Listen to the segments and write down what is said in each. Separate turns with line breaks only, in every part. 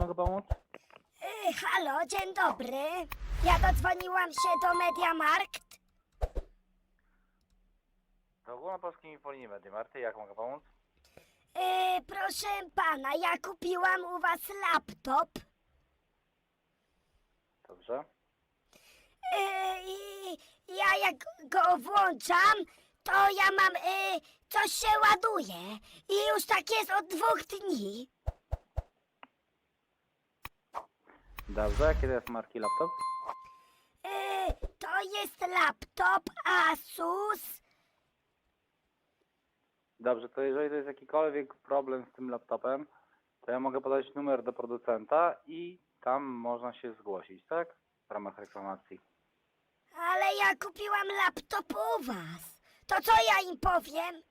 mogę pomóc?
Y, halo, dzień dobry. Ja dodzwoniłam się do Mediamarkt.
To ogólnopolskiej infolinii Mediamarty, jak mogę pomóc?
Y, proszę pana, ja kupiłam u was laptop.
Dobrze.
Y, I ja jak go włączam, to ja mam, y, coś się ładuje. I już tak jest od dwóch dni.
Dobrze, kiedy jest marki laptop?
Y, to jest laptop Asus.
Dobrze, to jeżeli to jest jakikolwiek problem z tym laptopem, to ja mogę podać numer do producenta i tam można się zgłosić, tak? W ramach reklamacji.
Ale ja kupiłam laptop u was. To co ja im powiem?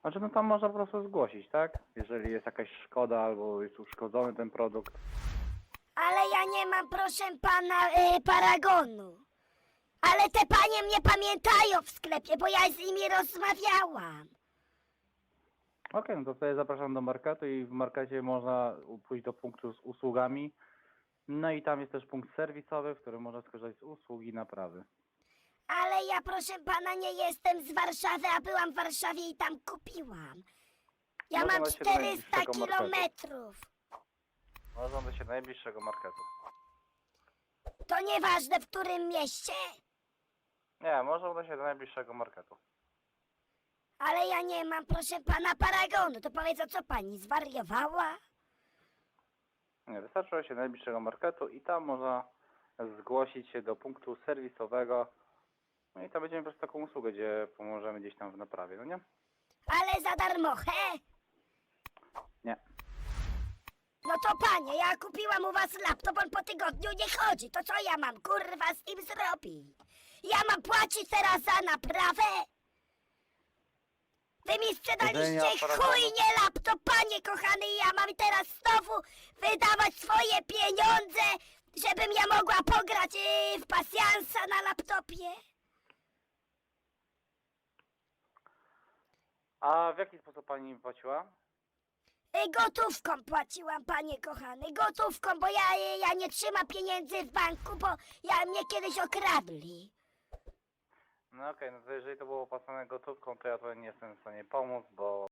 Znaczy, no tam można po prostu zgłosić, tak? Jeżeli jest jakaś szkoda albo jest uszkodzony ten produkt.
Ale ja nie mam, proszę pana, y, paragonu. Ale te panie mnie pamiętają w sklepie, bo ja z nimi rozmawiałam.
Okej, no to wtedy zapraszam do marketu i w markecie można pójść do punktu z usługami. No i tam jest też punkt serwisowy, w którym można skorzystać z usługi naprawy.
Ale ja, proszę pana, nie jestem z Warszawy, a byłam w Warszawie i tam kupiłam. Ja
No to
mam
macie do
400
najbliższego marketu.
kilometrów.
Się najbliższego marketu.
To nieważne w którym mieście,
Nie, można udać się do najbliższego marketu.
ale ja nie mam, proszę pana, paragonu. To powiedz, o co pani, zwariowała?
Nie, wystarczy udać się do najbliższego marketu i tam można zgłosić się do punktu serwisowego. No i tam będziemy po prostu taką usługę, gdzie pomożemy gdzieś tam w naprawie, no nie?
Ale za darmochę?
Nie.
No to panie, ja kupiłam u was laptop, on po tygodniu nie chodzi. To co ja mam, kurwa, z nim zrobić? Ja mam płacić teraz za naprawę? Wy mi sprzedaliście chujnie laptop, panie kochany, i ja mam teraz znowu wydawać swoje pieniądze, żebym ja mogła pograć yy, w pasjansa na laptopie?
A w jaki sposób pani płaciła?
Gotówką płaciłam, panie kochany, gotówką, bo ja, ja nie trzymam pieniędzy w banku, bo ja mnie kiedyś okradli.
No okej, no to jeżeli to było opłacone gotówką, to ja tutaj nie jestem w stanie pomóc, bo